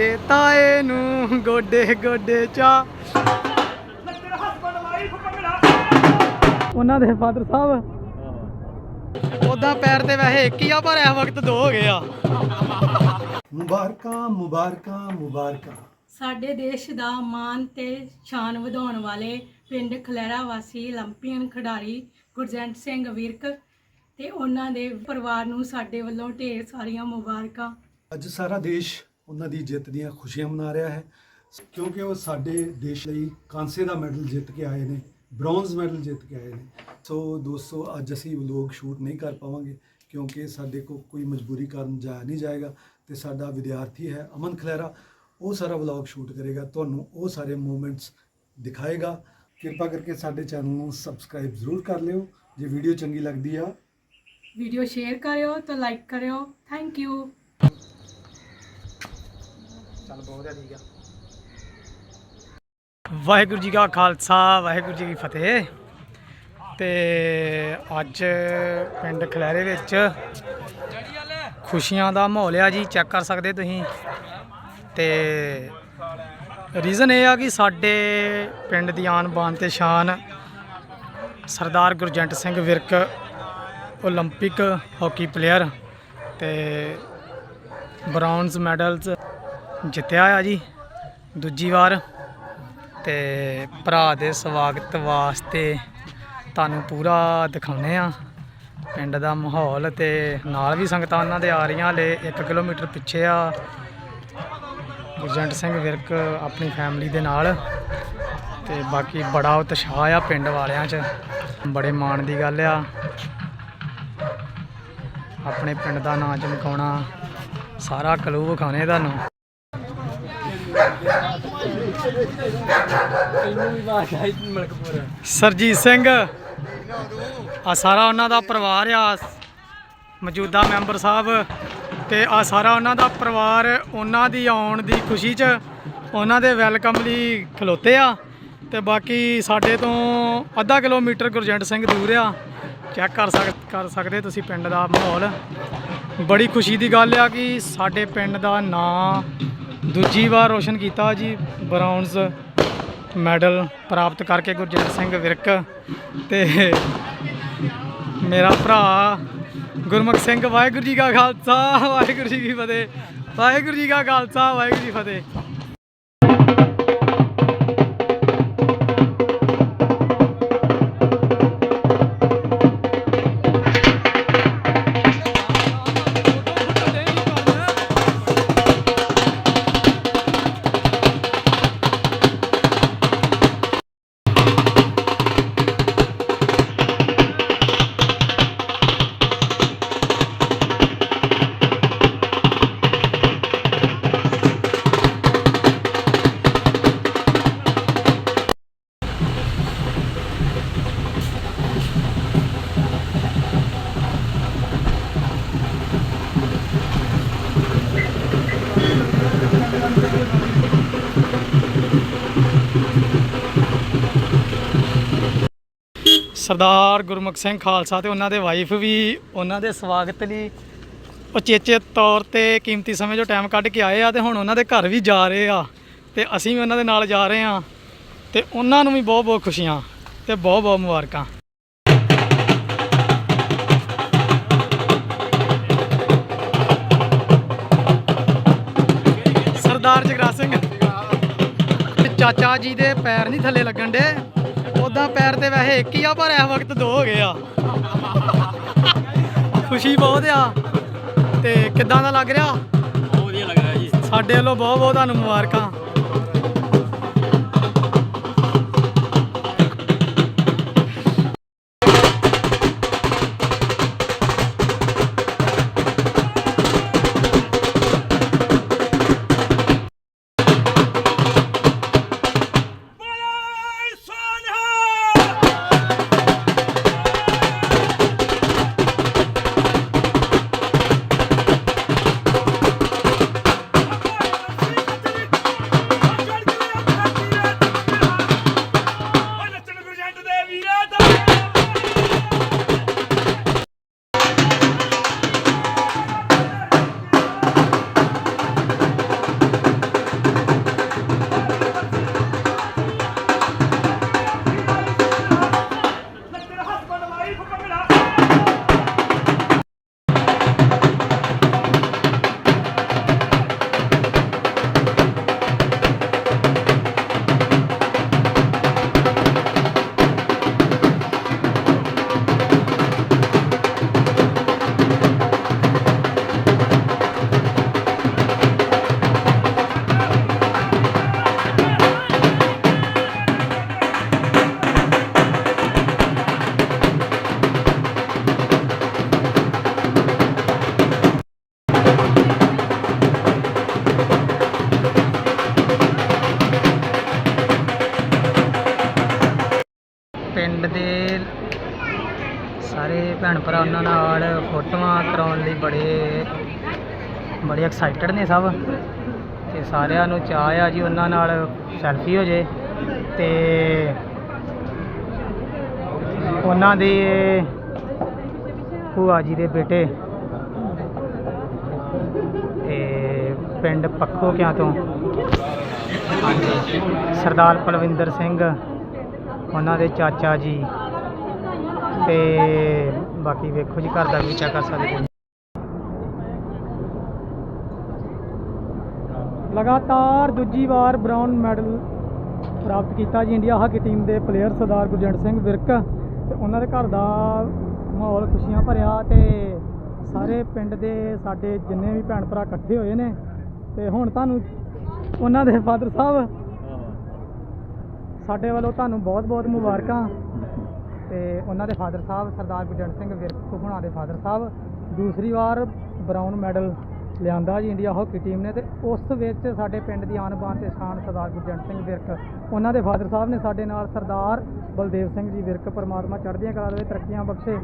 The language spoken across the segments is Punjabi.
ਦੇ ਤਾਏ ਨੂੰ ਗੋਡੇ ਗੋਡੇ ਚਾ। ਉਹਨਾਂ ਦੇ ਫਾਦਰ ਸਾਹਿਬ। ਉਹਦਾ ਪੈਰ ਤੇ ਵੈਸੇ ਇੱਕ ਹੀ ਆ ਪਰ ਇਸ ਵਕਤ ਦੋ ਹੋ ਗਏ ਆ। ਮੁਬਾਰਕਾਂ ਮੁਬਾਰਕਾਂ ਸਾਡੇ ਦੇਸ਼ ਦਾ ਮਾਨ ਤੇ ਸ਼ਾਨ ਵਧਾਉਣ ਵਾਲੇ ਪਿੰਡ ਖਲੈਰਾ ਵਾਸੀ 올림픽ੀਅਨ ਖਿਡਾਰੀ ਗੁਰਜੰਟ ਸਿੰਘ ਵਿਰਕ ਤੇ ਉਹਨਾਂ ਦੇ ਪਰਿਵਾਰ ਨੂੰ ਸਾਡੇ ਵੱਲੋਂ ਢੇਰ ਸਾਰੀਆਂ ਮੁਬਾਰਕਾਂ। ਅੱਜ ਸਾਰਾ ਦੇਸ਼ ਉਹਨਾਂ ਦੀ ਜਿੱਤ ਦੀਆਂ ਖੁਸ਼ੀਆਂ ਮਨਾ ਰਿਹਾ ਹੈ। ਕਿਉਂਕਿ ਉਹ ਸਾਡੇ ਦੇਸ਼ ਲਈ ਕਾਂਸੇ ਦਾ ਮੈਡਲ ਜਿੱਤ ਕੇ ਆਏ ਨੇ, ਬ੍ਰੌਂਜ਼ ਮੈਡਲ ਜਿੱਤ ਕੇ ਆਏ ਨੇ। ਸੋ ਦੋਸਤੋ, ਅੱਜ ਅਸੀਂ ਵਲੋਗ ਸ਼ੂਟ ਨਹੀਂ ਕਰ ਪਾਵਾਂਗੇ ਕਿਉਂਕਿ ਸਾਡੇ ਕੋ ਕੋਈ ਮਜਬੂਰੀ ਕਾਰਨ ਜਾਇਆ ਨਹੀਂ ਜਾਏਗਾ ਤੇ ਸਾਡਾ ਵਿਦਿਆਰਥੀ ਹੈ ਅਮਨ ਖਲੈਰਾ ਉਹ ਸਾਰਾ ਵਲੌਗ ਸ਼ੂਟ ਕਰੇਗਾ, ਤੁਹਾਨੂੰ ਉਹ ਸਾਰੇ ਮੂਵਮੈਂਟਸ ਦਿਖਾਏਗਾ। ਕਿਰਪਾ ਕਰਕੇ ਸਾਡੇ ਚੈਨਲ ਨੂੰ ਸਬਸਕ੍ਰਾਈਬ ਜ਼ਰੂਰ ਕਰ ਲਿਓ। ਜੇ ਵੀਡੀਓ ਚੰਗੀ ਲੱਗਦੀ ਆ। ਵੀਡੀਓ ਸ਼ੇਅਰ ਕਰਿਓ ਤਾਂ ਲਾਈਕ ਕਰਿਓ। Thank you. ਚੱਲ ਬਹੁਤ ਹੈ ਠੀਕ ਆ ਵਾਹਿਗੁਰੂ ਜੀ ਕਾ ਖਾਲਸਾ ਵਾਹਿਗੁਰੂ ਜੀ ਕੀ ਫਤਿਹ ਤੇ ਅੱਜ ਪਿੰਡ ਖਲੈਰੇ ਵਿੱਚ ਖੁਸ਼ੀਆਂ ਦਾ ਮਾਹੌਲ ਆ ਜੀ ਚੈੱਕ ਕਰ ਸਕਦੇ ਤੁਸੀਂ ਤੇ ਰੀਜ਼ਨ ਇਹ ਆ ਕਿ ਸਾਡੇ ਪਿੰਡ ਦੀ ਆਨ ਬਾਨ ਤੇ ਸ਼ਾਨ ਸਰਦਾਰ ਗੁਰਜੰਟ ਸਿੰਘ ਵਿਰਕ 올림픽 ਹਾਕੀ ਪਲੇਅਰ ਤੇ ਬ੍ਰਾਊਨਜ਼ ਮੈਡਲਸ ਜਿੱਤਿਆ ਆ ਜੀ ਦੂਜੀ ਵਾਰ ਤੇ ਭਰਾ ਦੇ ਸਵਾਗਤ ਵਾਸਤੇ ਤੁਹਾਨੂੰ ਪੂਰਾ ਦਿਖਾਉਨੇ ਆ। ਪਿੰਡ ਦਾ ਮਾਹੌਲ ਤੇ ਨਾਲ ਵੀ ਸੰਗਤਾਂ ਉਹਨਾਂ ਦੇ ਆ ਰਹੀਆਂ ਹਲੇ 1 ਕਿਲੋਮੀਟਰ ਪਿੱਛੇ ਆ। ਗੁਰਜੰਟ ਸਿੰਘ ਵਿਰਕ ਆਪਣੀ ਫੈਮਿਲੀ ਦੇ ਨਾਲ ਤੇ ਬਾਕੀ ਬੜਾ ਉਤਸ਼ਾਹ ਆ ਪਿੰਡ ਵਾਲਿਆਂ 'ਚ। ਬੜੇ ਮਾਣ ਦੀ ਗੱਲ ਆ। ਆਪਣੇ ਪਿੰਡ ਦਾ ਨਾਂ ਚਮਕਾਉਣਾ ਸਾਰਾ ਕਲੂ ਵਿਖਾਉਣੇ ਤੁਹਾਨੂੰ। ਸਰਜੀਤ ਸਿੰਘ ਆ ਸਾਰਾ ਉਹਨਾਂ ਦਾ ਪਰਿਵਾਰ ਆ, ਮੌਜੂਦਾ ਮੈਂਬਰ ਸਾਹਿਬ, ਤੇ ਆ ਸਾਰਾ ਉਹਨਾਂ ਦਾ ਪਰਿਵਾਰ ਉਹਨਾਂ ਦੀ ਆਉਣ ਦੀ ਖੁਸ਼ੀ 'ਚ ਉਹਨਾਂ ਦੇ ਵੈਲਕਮ ਲਈ ਖਲੋਤੇ ਆ। ਤੇ ਬਾਕੀ ਸਾਡੇ ਤੋਂ ਅੱਧਾ ਕਿਲੋਮੀਟਰ ਗੁਰਜੰਟ ਸਿੰਘ ਦੂਰ ਆ। ਚੈੱਕ ਕਰ ਸਕ, ਕਰ ਸਕਦੇ ਤੁਸੀਂ ਪਿੰਡ ਦਾ ਮਾਹੌਲ। ਬੜੀ ਖੁਸ਼ੀ ਦੀ ਗੱਲ ਆ ਕਿ ਸਾਡੇ ਪਿੰਡ ਦਾ ਨਾਂ ਦੂਜੀ ਵਾਰ ਰੋਸ਼ਨ ਕੀਤਾ ਜੀ ਬ੍ਰਾਊਨਜ਼ ਮੈਡਲ ਪ੍ਰਾਪਤ ਕਰਕੇ ਗੁਰਜੰਟ ਸਿੰਘ ਵਿਰਕ ਤੇ ਮੇਰਾ ਭਰਾ ਗੁਰਮੁਖ ਸਿੰਘ, ਵਾਹਿਗੁਰੂ ਜੀ ਕਾ ਖਾਲਸਾ, ਵਾਹਿਗੁਰੂ ਜੀ ਕੀ ਫਤਿਹ, ਵਾਹਿਗੁਰੂ ਜੀ ਕਾ ਖਾਲਸਾ, ਵਾਹਿਗੁਰੂ ਜੀ ਫਤਿਹ। ਸਰਦਾਰ ਗੁਰਮੁਖ ਸਿੰਘ ਖਾਲਸਾ ਤੇ ਉਹਨਾਂ ਦੇ ਵਾਈਫ ਵੀ ਉਹਨਾਂ ਦੇ ਸਵਾਗਤ ਲਈ ਉਚੇਚੇ ਤੌਰ ਤੇ ਕੀਮਤੀ ਸਮੇਂ ਜੋ ਟਾਈਮ ਕੱਢ ਕੇ ਆਏ ਆ ਤੇ ਹੁਣ ਉਹਨਾਂ ਦੇ ਘਰ ਵੀ ਜਾ ਰਹੇ ਆ ਤੇ ਅਸੀਂ ਵੀ ਉਹਨਾਂ ਦੇ ਨਾਲ ਜਾ ਰਹੇ ਆ ਤੇ ਉਹਨਾਂ ਨੂੰ ਵੀ ਬਹੁਤ ਬਹੁਤ ਖੁਸ਼ੀਆਂ ਤੇ ਬਹੁਤ ਬਹੁਤ ਮੁਬਾਰਕਾਂ। ਸਰਦਾਰ ਜਗਰਾ ਸਿੰਘ, ਚਾਚਾ ਜੀ ਦੇ ਪੈਰ ਨਹੀਂ ਥੱਲੇ ਲੱਗਣ ਦੇ। ਉਦਾਂ ਪੈਰ ਤੇ ਵੈਸੇ ਇੱਕ ਹੀ ਆ ਪਰ ਇਸ ਵਕਤ ਦੋ ਹੋ ਗਏ ਆ। ਖੁਸ਼ੀ ਬਹੁਤ ਆ। ਤੇ ਕਿੱਦਾਂ ਦਾ ਲੱਗ ਰਿਹਾ? ਬਹੁਤ ਵਧੀਆ ਲੱਗ ਰਿਹਾ ਜੀ। ਸਾਡੇ ਵੱਲੋਂ ਬਹੁਤ ਬਹੁਤ ਤੁਹਾਨੂੰ ਮੁਬਾਰਕਾਂ। ਭੈਣ ਭਰਾ ਉਹਨਾਂ ਨਾਲ ਫੋਟੋਆਂ ਕਰਾਉਣ ਲਈ ਬੜੇ ਬੜੇ ਐਕਸਾਈਟਡ ਨੇ ਸਭ। ਤੇ ਸਾਰਿਆਂ ਨੂੰ ਚਾਹ ਆ ਜੀ ਉਹਨਾਂ ਨਾਲ ਸੈਲਫੀ ਹੋ ਜੇ ਤੇ ਉਹਨਾਂ ਦੇ ਭੂਆ ਜੀ ਦੇ ਬੇਟੇ ਤੇ ਪਿੰਡ ਪੱਖੋ ਕਿਆਂ ਤੋਂ ਹਾਂਜੀ ਸਰਦਾਰ ਪਲਵਿੰਦਰ ਸਿੰਘ, ਉਹਨਾਂ ਦੇ ਚਾਚਾ ਜੀ ਤੇ ਬਾਕੀ ਵੇਖੋ ਜੀ ਘਰ ਦਾ ਵੀ ਚੈੱਕ ਕਰ ਸਕਦੇ ਹੋ। ਲਗਾਤਾਰ ਦੂਜੀ ਵਾਰ ਬ੍ਰਾਊਨ ਮੈਡਲ ਪ੍ਰਾਪਤ ਕੀਤਾ ਜੀ ਇੰਡੀਆ। ਹਾਕੀ ਟੀਮ ਦੇ ਪਲੇਅਰ ਸਰਦਾਰ ਗੁਰਜੰਟ ਸਿੰਘ ਵਿਰਕ ਤੇ ਉਹਨਾਂ ਦੇ ਘਰ ਦਾ ਮਾਹੌਲ ਖੁਸ਼ੀਆਂ ਭਰਿਆ ਤੇ ਸਾਰੇ ਪਿੰਡ ਦੇ ਸਾਡੇ ਜਿੰਨੇ ਵੀ ਭੈਣ ਭਰਾ ਇਕੱਠੇ ਹੋਏ ਨੇ ਤੇ ਹੁਣ ਤੁਹਾਨੂੰ ਉਹਨਾਂ ਦੇ ਫਾਦਰ ਸਾਹਿਬ ਸਾਡੇ ਵੱਲੋਂ ਤੁਹਾਨੂੰ ਬਹੁਤ ਬਹੁਤ ਮੁਬਾਰਕਾਂ। ਤੇ ਉਹਨਾਂ ਦੇ ਫਾਦਰ ਸਾਹਿਬ ਸਰਦਾਰ ਗੁਰਜੰਟ ਸਿੰਘ ਵਿਰਕ ਹੁਣਾਂ ਦੇ ਫਾਦਰ ਸਾਹਿਬ। ਦੂਸਰੀ ਵਾਰ ਬ੍ਰਾਊਨ ਮੈਡਲ ਲਿਆਂਦਾ ਜੀ ਇੰਡੀਆ ਹਾਕੀ ਟੀਮ ਨੇ ਤੇ ਉਸ ਵਿੱਚ ਸਾਡੇ ਪਿੰਡ ਦੀ ਆਨ ਬਾਨ ਤੇ ਸ਼ਾਨ ਸਰਦਾਰ ਗੁਰਜੰਟ ਸਿੰਘ ਵਿਰਕ। ਉਹਨਾਂ ਦੇ ਫਾਦਰ ਸਾਹਿਬ ਨੇ ਸਾਡੇ ਨਾਲ ਸਰਦਾਰ ਬਲਦੇਵ ਸਿੰਘ ਜੀ ਵਿਰਕ ਪਰਮਾਤਮਾ ਚੜ੍ਹਦੀਆਂ ਕਲਾ ਦੇ ਤਰੱਕੀਆਂ ਬਖਸ਼ੇ।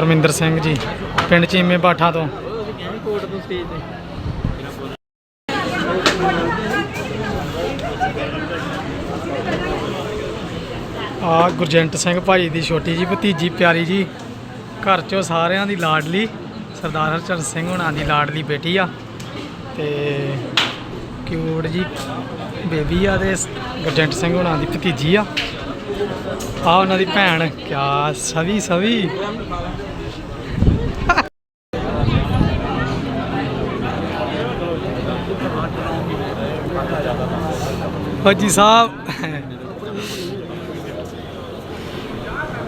ਪਰਮਿੰਦਰ ਸਿੰਘ ਜੀ, ਪਿੰਡ ਚੀਮੇ ਬਾਠਾ ਤੋਂ। ਕੋਟ ਤੋਂ ਸਟੇਜ ਤੇ ਆ ਗੁਰਜੰਟ ਸਿੰਘ ਭਾਈ ਦੀ ਛੋਟੀ ਜੀ, ਭਤੀਜੀ ਪਿਆਰੀ ਜੀ, ਘਰ ਚੋਂ ਸਾਰਿਆਂ ਦੀ ਲਾਡਲੀ, ਸਰਦਾਰ ਹਰਚਰਨ ਸਿੰਘ ਹੁਣਾਂ ਦੀ ਲਾਡਲੀ ਬੇਟੀ ਆ। ਤੇ ਕਿਊਟ ਜੀ ਬੇਬੀ ਆ ਤੇ ਗੁਰਜੰਟ ਸਿੰਘ ਹੁਣਾਂ ਦੀ ਭਤੀਜੀ ਆ। ਆ ਉਹਨਾਂ ਦੀ ਭੈਣ, ਕਿਆ ਸਵੀ ਸਵੀ ਫੌਜੀ ਸਾਹਿਬ।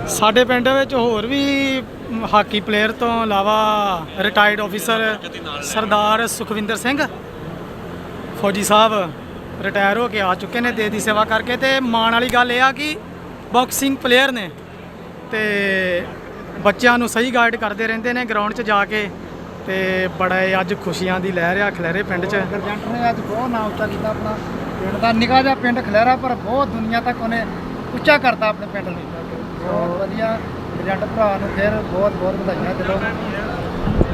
ਸਾਡੇ ਪਿੰਡ ਵਿੱਚ ਹੋਰ ਵੀ ਹਾਕੀ ਪਲੇਅਰ ਤੋਂ ਇਲਾਵਾ ਰਿਟਾਇਰਡ ਆਫੀਸਰ ਸਰਦਾਰ ਸੁਖਵਿੰਦਰ ਸਿੰਘ ਫੌਜੀ ਸਾਹਿਬ ਰਿਟਾਇਰ ਹੋ ਕੇ ਆ ਚੁੱਕੇ ਨੇ ਦੇਸ਼ ਦੀ ਸੇਵਾ ਕਰਕੇ ਤੇ ਮਾਣ ਵਾਲੀ ਗੱਲ ਇਹ ਆ ਕਿ ਬਾਕਸਿੰਗ ਪਲੇਅਰ ਨੇ ਤੇ ਬੱਚਿਆਂ ਨੂੰ ਸਹੀ ਗਾਈਡ ਕਰਦੇ ਰਹਿੰਦੇ ਨੇ ਗਰਾਊਂਡ 'ਚ ਜਾ ਕੇ ਤੇ ਬੜਾ ਅੱਜ ਖੁਸ਼ੀਆਂ ਦੀ ਲਹਿਰ ਆ ਖਲੇਰੇ ਪਿੰਡ 'ਚ। ਗਰਜੰਟ ਨੇ, ਅੱਜ ਬਹੁਤ ਨਾਮ ਉੱਚਾ ਕੀਤਾ ਆਪਣਾ। ਪਿੰਡ ਦਾ ਨਿੱਕਾ ਜਿਹਾ ਪਿੰਡ ਖਲੇਰਾ ਪਰ ਬਹੁਤ ਦੁਨੀਆ ਤੱਕ ਉਹਨੇ ਉੱਚਾ ਕਰਤਾ ਆਪਣੇ ਪਿੰਡ ਨੂੰ। ਬਹੁਤ ਵਧੀਆ ਗਰਜੰਟ ਭਰਾ ਨੂੰ ਫਿਰ ਬਹੁਤ ਬਹੁਤ ਵਧਾਈਆਂ ਦਿਲੋਂ।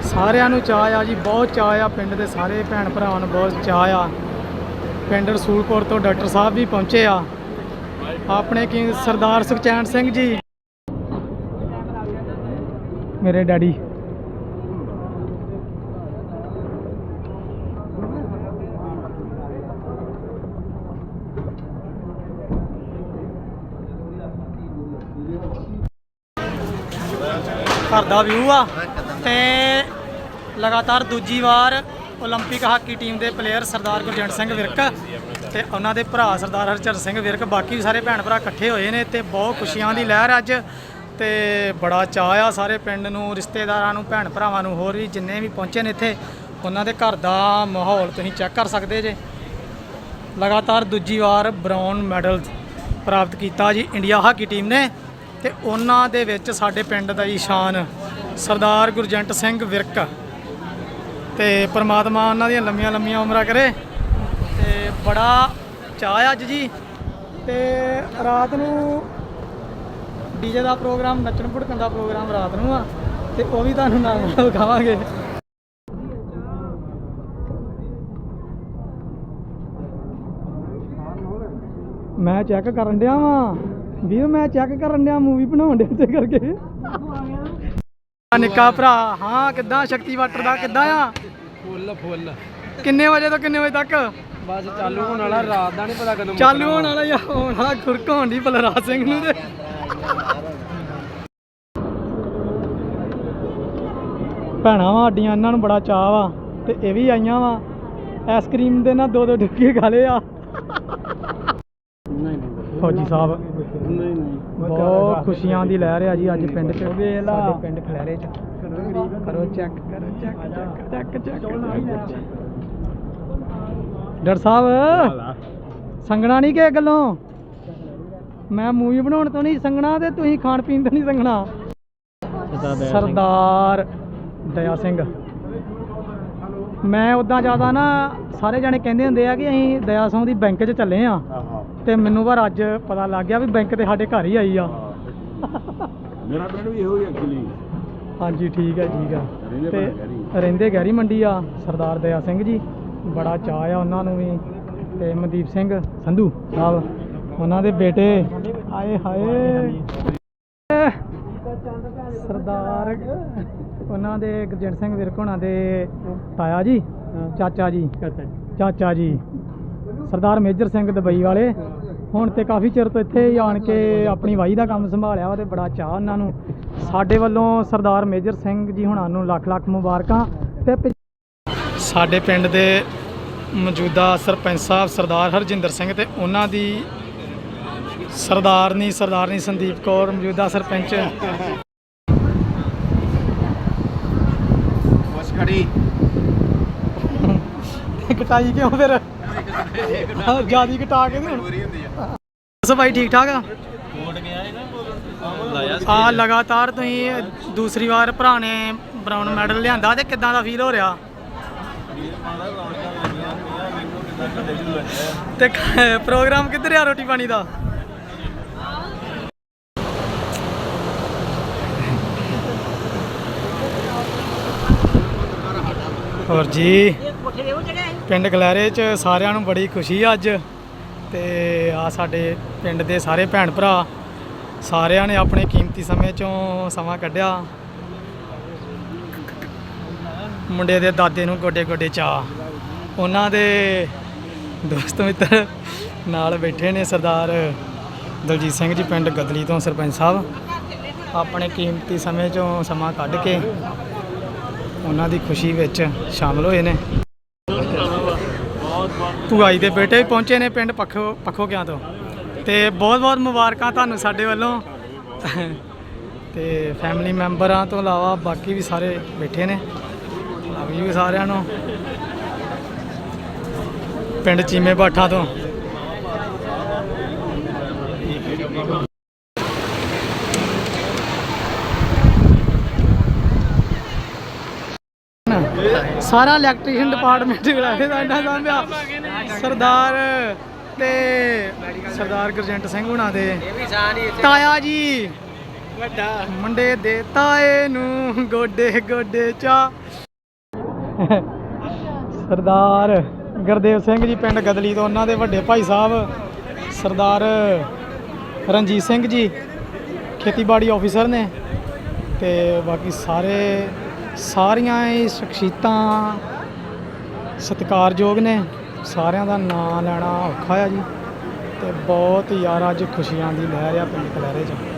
ਸਾਰਿਆਂ ਨੂੰ ਚਾਅ ਆ ਜੀ, ਬਹੁਤ ਚਾਅ ਆ ਪਿੰਡ ਦੇ ਸਾਰੇ ਭੈਣ ਭਰਾਵਾਂ ਨੂੰ, ਬਹੁਤ ਚਾਅ ਆ। ਪਿੰਡ ਰਸੂਲਪੁਰ ਤੋਂ ਡਾਕਟਰ ਸਾਹਿਬ ਵੀ ਪਹੁੰਚੇ ਆ। ਆਪਣੇ ਕੀ ਸਰਦਾਰ ਸੁਖਚੈਨ ਸਿੰਘ ਜੀ। ਮੇਰੇ ਡੈਡੀ। ਘਰ ਦਾ ਵਿਊ ਆ ਤੇ ਲਗਾਤਾਰ ਦੂਜੀ ਵਾਰ 올림픽 ਹਾਕੀ ਟੀਮ ਦੇ ਪਲੇਅਰ ਸਰਦਾਰ ਗੁਰਜੰਟ ਸਿੰਘ ਵਿਰਕ ਤੇ ਉਹਨਾਂ ਦੇ ਭਰਾ ਸਰਦਾਰ ਹਰਚਰਨ ਸਿੰਘ ਵਿਰਕ ਬਾਕੀ ਵੀ ਸਾਰੇ ਭੈਣ ਭਰਾ ਇਕੱਠੇ ਹੋਏ ਨੇ ਤੇ ਬਹੁਤ ਖੁਸ਼ੀਆਂ ਦੀ ਲਹਿਰ ਅੱਜ ਤੇ ਬੜਾ ਚਾਅ ਆ ਸਾਰੇ ਪਿੰਡ ਨੂੰ ਰਿਸ਼ਤੇਦਾਰਾਂ ਨੂੰ ਭੈਣ ਭਰਾਵਾਂ ਨੂੰ ਹੋਰ ਵੀ ਜਿੰਨੇ ਵੀ ਪਹੁੰਚੇ ਨੇ ਇੱਥੇ ਉਹਨਾਂ ਦੇ ਘਰ ਦਾ ਮਾਹੌਲ ਤੁਸੀਂ ਚੈੱਕ ਕਰ ਸਕਦੇ ਜੇ ਲਗਾਤਾਰ ਦੂਜੀ ਵਾਰ ਬ੍ਰਾਊਨ ਮੈਡਲ ਪ੍ਰਾਪਤ ਕੀਤਾ ਜੀ ਇੰਡੀਆ ਹਾਕੀ ਟੀਮ ਨੇ ਤੇ ਉਹਨਾਂ ਦੇ ਵਿੱਚ ਸਾਡੇ ਪਿੰਡ ਦਾ ਈਸ਼ਾਨ ਸਰਦਾਰ ਗੁਰਜੰਟ ਸਿੰਘ ਵਿਰਕ। ਤੇ ਪ੍ਰਮਾਤਮਾ ਉਹਨਾਂ ਦੀਆਂ ਲੰਮੀਆਂ ਲੰਮੀਆਂ ਉਮਰਾਂ ਕਰੇ। ਤੇ ਬੜਾ ਚਾਅ ਅੱਜ ਜੀ। ਤੇ ਰਾਤ ਨੂੰ ਡੀਜੇ ਦਾ ਪ੍ਰੋਗਰਾਮ, ਨੱਚਣ ਭੁੜਕਣ ਦਾ ਪ੍ਰੋਗਰਾਮ ਰਾਤ ਨੂੰ ਆ, ਤੇ ਉਹ ਵੀ ਤੁਹਾਨੂੰ ਨਾਲ ਨਾਲ ਵਿਖਾਵਾਂਗੇ। ਮੈਂ ਚੈੱਕ ਕਰਨ ਡਿਆ ਵਾਂ। ਵੀਰ ਮੈਂ ਚੈੱਕ ਕਰਨ ਡਿਆ ਮੂਵੀ ਬਣਾਉਣ ਡਿਆ ਤੇ ਕਰਕੇ। ਨਿੱਕਾ ਭਰਾ ਹਾਂ ਕਿੱਦਾਂ? ਸ਼ਕਤੀ ਵਾਟਰ ਦਾ ਕਿੱਦਾਂ ਆ? ਫੁੱਲ ਫੁੱਲ। ਕਿੰਨੇ ਵਜੇ ਤੋਂ ਕਿੰਨੇ ਵਜੇ ਤੱਕ? ਬਸ ਚਾਲੂ ਹੋਣ ਵਾਲਾ ਰਾਤ ਦਾ ਨਹੀਂ ਪਤਾ ਕਦੋਂ ਚਾਲੂ ਹੋਣ ਵਾਲਾ ਜਾਂ ਹੋਣ ਵਾਲਾ ਖੁਰਕ ਹੋਣ ਦੀ ਬਲਰਾਜ ਸਿੰਘ ਨੂੰ ਤੇ। ਭੈਣਾਂ ਵਾ ਸਾਡੀਆਂ ਇਹਨਾਂ ਨੂੰ ਬੜਾ ਚਾਅ ਵਾ ਤੇ ਇਹ ਵੀ ਆਈਆਂ ਵਾ। ਆਈਸਕ੍ਰੀਮ ਦੇ ਨਾਲ ਦੋ ਦੋ ਡੁੱਕੇ ਖਾ ਲਏ ਆ। ਫੌਜੀ ਸਾਹਿਬ। ਬਹੁਤ ਖੁਸ਼ੀਆਂ ਦੀ ਲਹਿਰ ਆ ਜੀ ਅੱਜ ਪਿੰਡ 'ਚ। ਸਾਡੇ ਪਿੰਡ ਖਲੈਰੇ 'ਚ। ਕਰੋ ਚੈੱਕ ਕਰੋ check check check check doctor ਸਾਹਿਬ ਸੰਗਣਾ ਨਹੀਂ ਕਿਸੇ ਗੱਲੋਂ? ਮੈਂ ਮੂਵੀ ਬਣਾਉਣ ਤੋਂ ਨਹੀਂ ਸੰਗਣਾ ਤੇ ਤੁਸੀਂ ਖਾਣ ਪੀਣ ਤੋਂ ਨਹੀਂ ਸੰਗਣਾ। ਸਰਦਾਰ ਦਇਆ ਸਿੰਘ। ਮੈਂ ਉਦਾਂ ਜ਼ਿਆਦਾ ਨਾ ਸਾਰੇ ਜਾਣੇ ਕਹਿੰਦੇ ਹੁੰਦੇ ਆ ਕਿ ਅਸੀਂ ਦਇਆ ਸਿੰਘ ਦੀ ਬੈਂਕ 'ਚ ਚੱਲੇ ਆ। ਤੇ ਮੈਨੂੰ ਪਰ ਅੱਜ ਪਤਾ ਲੱਗ ਗਿਆ ਵੀ ਬੈਂਕ ਤੇ ਸਾਡੇ ਘਰ ਹੀ ਆਈ ਆ। ਮੇਰਾ ਪਿੰਡ ਵੀ ਇਹੋ ਹੀ ਐਕਚੁਅਲੀ ਹਾਂਜੀ ਠੀਕ ਹੈ ਠੀਕ ਆ। ਰਹਿੰਦੇ ਤੇ ਗਹਿਰੀ। ਰਹਿੰਦੇ ਗਹਿਰੀ ਮੰਡੀ ਆ ਸਰਦਾਰ ਦਇਆ ਸਿੰਘ ਜੀ। ਬੜਾ ਚਾਅ ਆ ਉਹਨਾਂ ਨੂੰ ਵੀ। ਤੇ ਮਨਦੀਪ ਸਿੰਘ ਸੰਧੂ ਸਾਹਿਬ ਉਹਨਾਂ ਦੇ ਬੇਟੇ। ਆਏ ਹਾਏ। ਸਰਦਾਰ ਉਹਨਾਂ ਦੇ ਗੁਰਜੰਟ ਸਿੰਘ ਵਿਰਕ ਹੋਣਾ ਦੇ ਤਾਇਆ ਜੀ। ਚਾਚਾ ਜੀ। ਚਾਚਾ ਜੀ। ਸਰਦਾਰ ਮੇਜਰ ਸਿੰਘ ਦੁਬਈ ਵਾਲੇ। ਹੁਣ ਤੇ ਕਾਫੀ ਚਿਰ ਤੋਂ ਇੱਥੇ ਹੀ ਆਣ ਕੇ ਆਪਣੀ ਵਾਈ ਦਾ ਕੰਮ ਸੰਭਾਲਿਆ ਵਾ ਤੇ ਬੜਾ ਚਾਹ ਉਹਨਾਂ ਨੂੰ। ਸਾਡੇ ਵੱਲੋਂ ਸਰਦਾਰ ਮੇਜਰ ਸਿੰਘ ਜੀ ਹੁਣਾਂ ਨੂੰ ਲੱਖ ਲੱਖ ਮੁਬਾਰਕਾਂ ਤੇ ਸਾਡੇ ਪਿੰਡ ਦੇ ਮੌਜੂਦਾ ਸਰਪੰਚ ਸਾਹਿਬ ਸਰਦਾਰ ਹਰਜਿੰਦਰ ਸਿੰਘ ਤੇ ਉਹਨਾਂ ਦੀ ਸਰਦਾਰਨੀ ਸਰਦਾਰਨੀ ਸੰਦੀਪ ਕੌਰ ਮੌਜੂਦਾ ਸਰਪੰਚ। ਖੜੀ। ਕਟਾਈ ਕਿਉਂ ਫਿਰ? ਜਿਆਦੀ ਕਟਾ ਕੇ ਤੇ ਹੁਣ। ਬਸ ਭਾਈ, ਠੀਕ ਠਾਕ ਆ? ਆ ਲਗਾਤਾਰ ਤੁਸੀਂ ਦੂਸਰੀ ਵਾਰ ਭਰਾ ਨੇ ਬ੍ਰਾਊਨ ਮੈਡਲ ਲਿਆਂਦਾ ਤੇ ਕਿੱਦਾਂ ਦਾ ਫੀਲ ਹੋ ਰਿਹਾ? ਤੇ ਪ੍ਰੋਗਰਾਮ ਕਿੱਧਰ ਆ ਰੋਟੀ ਪਾਣੀ ਦਾ? ਹੋਰ ਜੀ। ਪਿੰਡ ਗਲੈਰੇ ਚ ਸਾਰਿਆਂ ਨੂੰ ਬੜੀ ਖੁਸ਼ੀ ਆ ਅੱਜ। ਤੇ ਆ ਸਾਡੇ ਪਿੰਡ ਦੇ ਸਾਰੇ ਭੈਣ ਭਰਾ ਸਾਰਿਆਂ ਨੇ ਆਪਣੇ ਕੀਮਤੀ ਸਮੇਂ ਚੋਂ ਸਮਾਂ ਕੱਢਿਆ। ਮੁੰਡੇ ਦੇ ਦਾਦੇ ਨੂੰ ਗੋਡੇ ਗੋਡੇ ਚਾ ਉਹਨਾਂ ਦੇ ਦੋਸਤ ਮਿੱਤਰ ਨਾਲ ਬੈਠੇ ਨੇ ਸਰਦਾਰ ਦਲਜੀਤ ਸਿੰਘ ਜੀ ਪਿੰਡ ਗਦਲੀ ਤੋਂ ਸਰਪੰਚ ਸਾਹਿਬ। ਆਪਣੇ ਕੀਮਤੀ ਸਮੇਂ ਚੋਂ ਸਮਾਂ ਕੱਢ ਕੇ ਉਹਨਾਂ ਦੀ ਖੁਸ਼ੀ ਵਿੱਚ ਸ਼ਾਮਲ ਹੋਏ ਨੇ। ਭੂਆਈ ਦੇ ਬੇਟੇ ਵੀ ਪਹੁੰਚੇ ਨੇ ਪਿੰਡ ਪੱਖੋ ਪੱਖੋ ਕਿਆਂ ਤੋਂ। ਤੇ ਬਹੁਤ ਬਹੁਤ ਮੁਬਾਰਕਾਂ ਤੁਹਾਨੂੰ ਸਾਡੇ ਵੱਲੋਂ। ਤੇ ਫੈਮਿਲੀ ਮੈਂਬਰਾਂ ਤੋਂ ਇਲਾਵਾ ਬਾਕੀ ਵੀ ਸਾਰੇ ਬੈਠੇ ਨੇ। ਲਵ ਯੂ ਸਾਰਿਆਂ ਨੂੰ। ਪਿੰਡ ਚੀਮੇ ਬਾਠਾ ਤੋਂ। ਸਾਰਾ ਇਲੈਕਟ੍ਰੀਸ਼ੀਅਨ ਡਿਪਾਰਟਮੈਂਟ ਗਲਾਡੇ ਦਾ ਇੰਨਾ ਸਾਂਭਿਆ ਸਰਦਾਰ ਤੇ ਸਰਦਾਰ ਗੁਰਜੰਟ ਸਿੰਘ ਹੁਣਾਂ ਦੇ। ਤਾਇਆ ਜੀ ਵੱਡਾ ਮੁੰਡੇ ਦੇ ਤਾਏ ਨੂੰ ਗੋਡੇ ਗੋਡੇ ਚਾ। ਸਰਦਾਰ ਗੁਰਦੇਵ ਸਿੰਘ ਜੀ ਪਿੰਡ ਗਦਲੀ ਤੋਂ, ਉਹਨਾਂ ਦੇ ਵੱਡੇ ਭਾਈ ਸਾਹਿਬ, ਸਰਦਾਰ ਰਣਜੀਤ ਸਿੰਘ ਜੀ, ਖੇਤੀਬਾੜੀ ਆਫੀਸਰ ਨੇ ਤੇ ਬਾਕੀ ਸਾਰੇ ਸਾਰੀਆਂ ਹੀ ਸ਼ਖਸੀਅਤਾਂ ਸਤਿਕਾਰਯੋਗ ਨੇ। ਸਾਰਿਆਂ ਦਾ ਨਾਮ ਲੈਣਾ ਔਖਾ ਆ ਜੀ। ਤੇ ਬਹੁਤ ਯਾਰ ਅੱਜ ਖੁਸ਼ੀਆਂ ਦੀ ਲਹਿਰ ਆ ਪਿੰਡ ਕਲਹਿਰੇ 'ਚ।